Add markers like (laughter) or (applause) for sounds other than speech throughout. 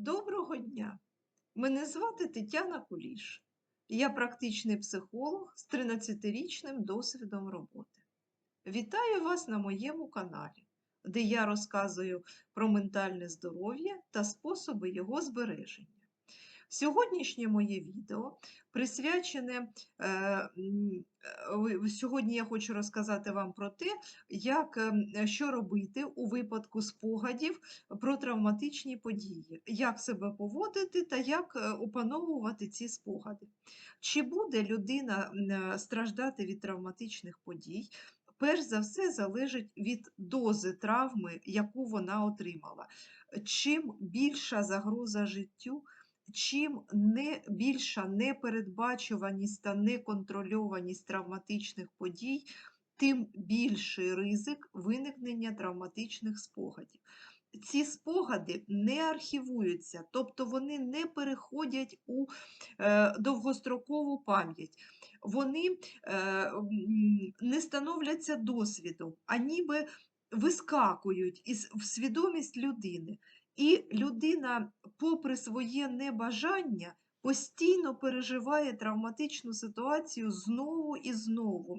Доброго дня! Мене звати Тетяна Куліш. Я практичний психолог з 13-річним досвідом роботи. Вітаю вас на моєму каналі, де я розказую про ментальне здоров'я та способи його збереження. Сьогоднішнє моє відео присвячене. е, е, Сьогодні я хочу розказати вам про те, як, е, що робити у випадку спогадів про травматичні події, як себе поводити та як е, опановувати ці спогади. Чи буде людина страждати від травматичних подій? Перш за все залежить від дози травми, яку вона отримала. Чим більша загроза життю, чим не більша непередбачуваність та неконтрольованість травматичних подій, тим більший ризик виникнення травматичних спогадів. Ці спогади не архівуються, тобто вони не переходять у е, довгострокову пам'ять. Вони е, не становляться досвідом, а ніби вискакують із в свідомість людини. І людина, попри своє небажання, постійно переживає травматичну ситуацію знову і знову.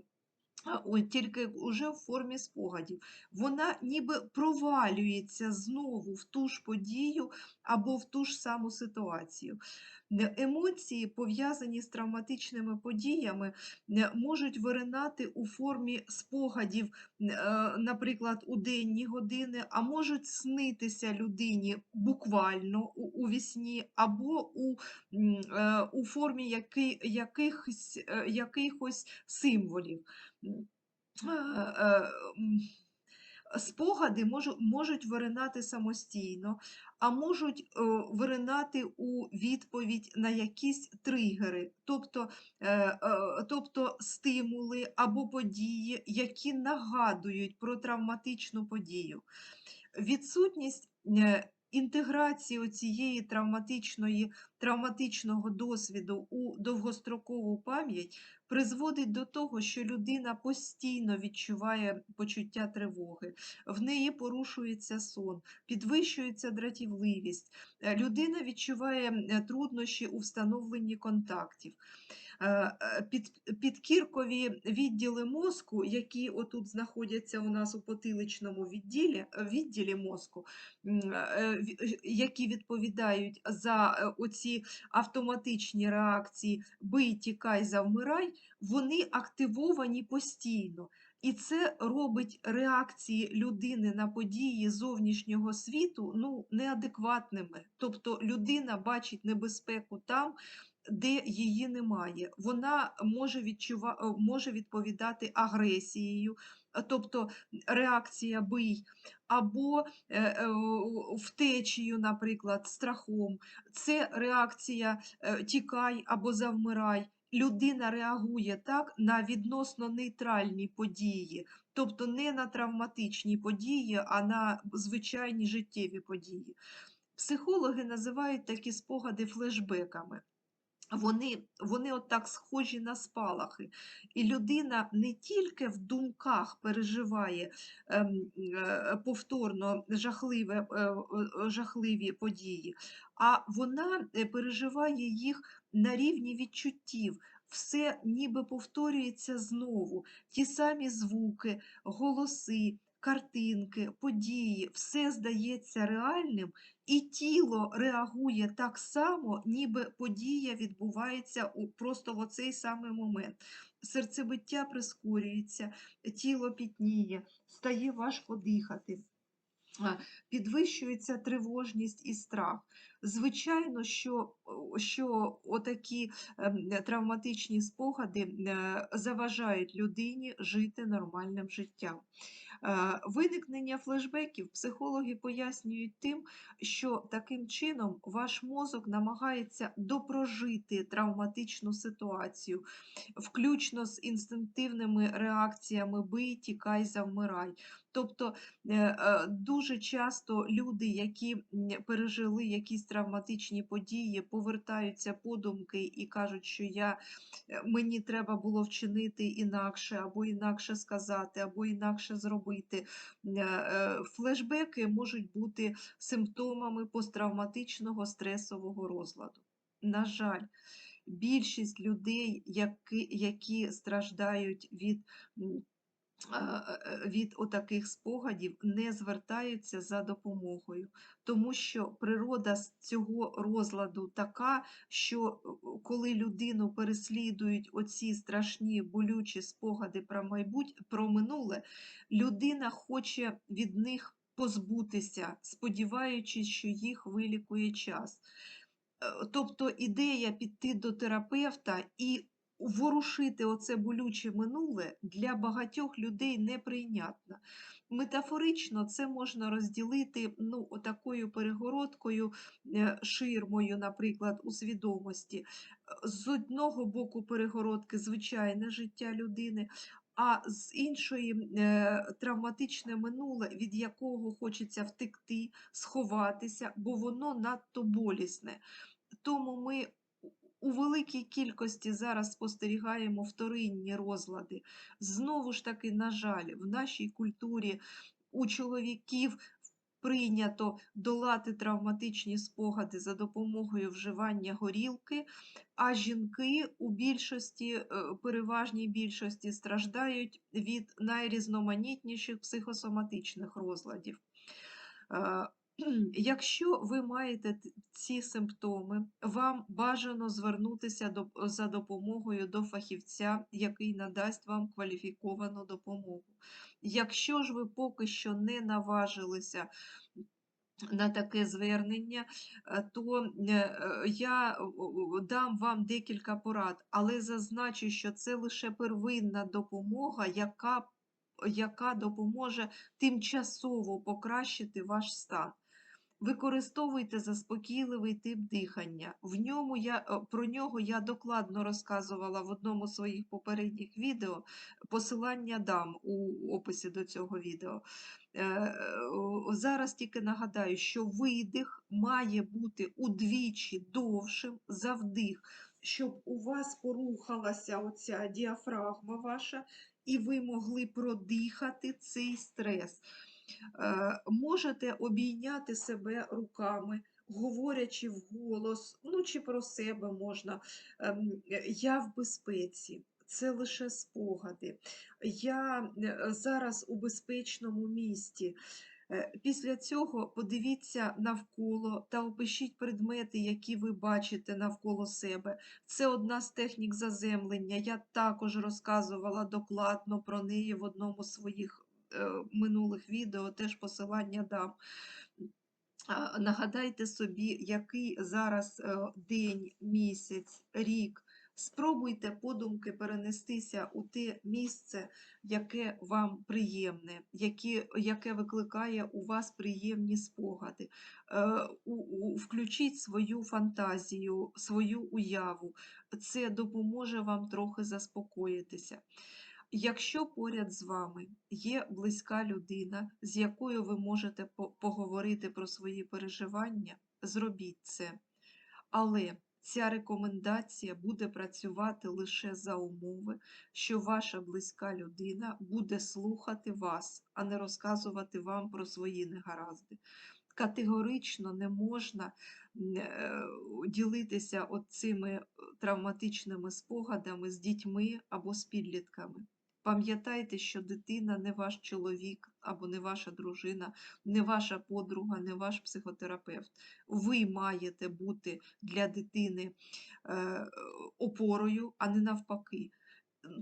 Тільки вже в формі спогадів. Вона ніби провалюється знову в ту ж подію або в ту ж саму ситуацію. Е, Емоції, пов'язані з травматичними подіями, е, можуть виринати у формі спогадів, е, наприклад, у денні години, а можуть снитися людині буквально у, у вісні, або у, у формі яки, якихось, якихось символів. Спогади можу- можуть виринати самостійно, а можуть е, виринати у відповідь на якісь тригери, тобто, е, е, тобто стимули або події, які нагадують про травматичну подію. Відсутність інтеграції цієї травматичного досвіду у довгострокову пам'ять призводить до того, що людина постійно відчуває почуття тривоги, в неї порушується сон, підвищується дратівливість, е, людина відчуває е, труднощі у встановленні контактів. Е, Під, підкіркові відділи мозку, які отут знаходяться у нас у потиличному відділі, відділі мозку, які відповідають за оці автоматичні реакції бий, тікай, завмирай, вони активовані постійно. І це робить реакції людини на події зовнішнього світу ну, неадекватними. Тобто людина бачить небезпеку там, де її немає. Вона може, відчува... е, може відповідати агресією, тобто реакція бий, або е, е, втечею, наприклад, страхом. Це реакція тікай або завмирай. Людина реагує так на відносно нейтральні події, тобто не на травматичні події, а на звичайні життєві події. Психологи називають такі спогади флешбеками. Вони, вони от так схожі на спалахи. І людина не тільки в думках переживає ем, е, повторно жахливе, е, е, жахливі події, а вона е, переживає їх на рівні відчуттів. Все ніби повторюється знову. Ті самі звуки, голоси, картинки, події, все здається реальним, і тіло реагує так само, ніби подія відбувається просто в оцей самий момент. Серцебиття прискорюється, тіло пітніє, стає важко дихати. Підвищується тривожність і страх. Звичайно, що, що отакі ем, травматичні спогади е, заважають людині жити нормальним життям. Е, Виникнення флешбеків психологи пояснюють тим, що таким чином ваш мозок намагається допрожити травматичну ситуацію, включно з інстинктивними реакціями бий, тікай, завмирай. Тобто е, е, дуже часто люди, які пережили якісь травматичні події, повертаються подумки і кажуть, що я, е, мені треба було вчинити інакше, або інакше сказати, або інакше зробити. Флешбеки можуть бути симптомами посттравматичного стресового розладу. На жаль, більшість людей, які, які страждають від від отаких спогадів не звертаються за допомогою, тому що природа з цього розладу така, що е, коли людину переслідують оці страшні болючі спогади про майбутнє, про минуле, людина хоче від них позбутися, сподіваючись, що їх вилікує час. Е, Тобто ідея піти до терапевта і ворушити оце болюче минуле для багатьох людей неприйнятна. Метафорично це можна розділити ну, отакою перегородкою, е, ширмою, наприклад, у свідомості. Е, З одного боку перегородки звичайне життя людини, а з іншої е, травматичне минуле, від якого хочеться втекти, сховатися, бо воно надто болісне. Тому ми у- великій кількості зараз спостерігаємо вторинні розлади. Знову ж таки, на жаль, в нашій культурі у чоловіків прийнято долати травматичні спогади за допомогою вживання горілки, а жінки у більшості, е, переважній більшості страждають від найрізноманітніших психосоматичних розладів. (clears throat) Якщо ви маєте ці симптоми, вам бажано звернутися за допомогою до фахівця, який надасть вам кваліфіковану допомогу. Якщо ж ви поки що не наважилися на таке звернення, е, то е, я дам вам декілька порад, але зазначу, що це лише первинна допомога, яка, яка допоможе тимчасово покращити ваш стан. Використовуйте заспокійливий тип дихання. В ньому я, е, про нього я докладно розказувала в одному з своїх попередніх відео. Посилання дам у описі до цього відео. Е, Зараз тільки нагадаю, що видих має бути удвічі довшим за вдих, щоб у вас порухалася оця діафрагма ваша, і ви могли продихати цей стрес. Е, Можете обійняти себе руками, говорячи вголос, ну чи про себе можна. ем, Я в безпеці. Це лише спогади. Я е, зараз у безпечному місті. Е, Після цього подивіться навколо та опишіть предмети, які ви бачите навколо себе. Це одна з технік заземлення. Я також розказувала докладно про неї в одному з своїх е, минулих відео, теж посилання дам. Нагадайте собі, який зараз е, день, місяць, рік. Спробуйте подумки перенестися у те місце, яке вам приємне, яке, яке викликає у вас приємні спогади. Е, у- у- Включіть свою фантазію, свою уяву. Це допоможе вам трохи заспокоїтися. Якщо поряд з вами є близька людина, з якою ви можете поговорити про свої переживання, зробіть це. Але ця рекомендація буде працювати лише за умови, що ваша близька людина буде слухати вас, а не розказувати вам про свої негаразди. Категорично не можна е, ділитися цими травматичними спогадами з дітьми або з підлітками. Пам'ятайте, що дитина не ваш чоловік або не ваша дружина, не ваша подруга, не ваш психотерапевт. Ви маєте бути для дитини е, опорою, а не навпаки.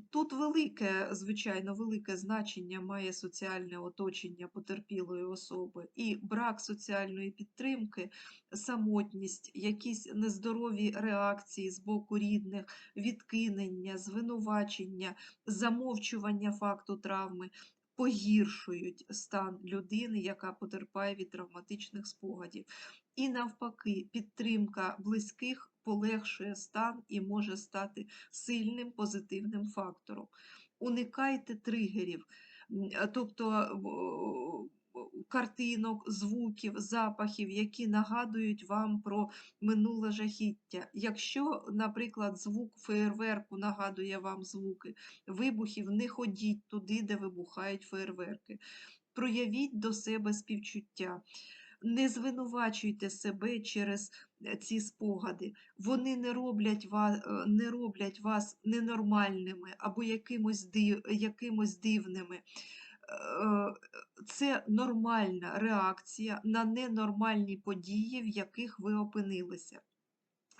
Тут велике, звичайно, велике значення має соціальне оточення потерпілої особи і брак соціальної підтримки, самотність, якісь нездорові реакції з боку рідних, відкинення, звинувачення, замовчування факту травми погіршують стан людини, яка потерпає від травматичних спогадів. І навпаки, підтримка близьких полегшує стан і може стати сильним позитивним фактором. Уникайте тригерів. Е, Тобто, картинок, звуків, запахів, які нагадують вам про минуле жахіття. Якщо, наприклад, звук феєрверку нагадує вам звуки вибухів, не ходіть туди, де вибухають феєрверки. Проявіть до себе співчуття. Не звинувачуйте себе через е, ці спогади. Вони не роблять вас, не роблять вас ненормальними або якимось, див, якимось дивними. Е, Це нормальна реакція на ненормальні події, в яких ви опинилися.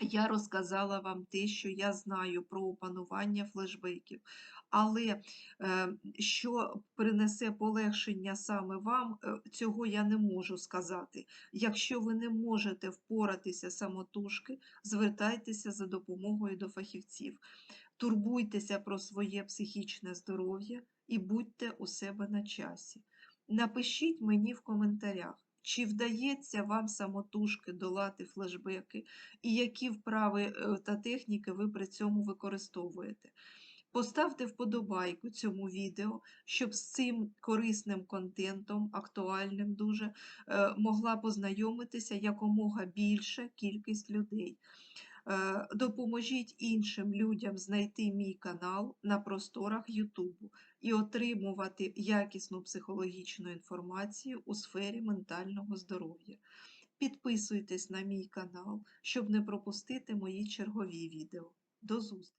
Я розказала вам те, що я знаю про опанування флешбеків, але е, що принесе полегшення саме вам, е, цього я не можу сказати. Якщо ви не можете впоратися самотужки, звертайтеся за допомогою до фахівців. Турбуйтеся про своє психічне здоров'я і будьте у себе на часі. Напишіть мені в коментарях, чи вдається вам самотужки долати флешбеки, і які вправи е, та техніки ви при цьому використовуєте. Поставте вподобайку цьому відео, щоб з цим корисним контентом, актуальним дуже, е, могла познайомитися якомога більша кількість людей. Е, Допоможіть іншим людям знайти мій канал на просторах Ютубу і отримувати якісну психологічну інформацію у сфері ментального здоров'я. Підписуйтесь на мій канал, щоб не пропустити мої чергові відео. До зустрічі!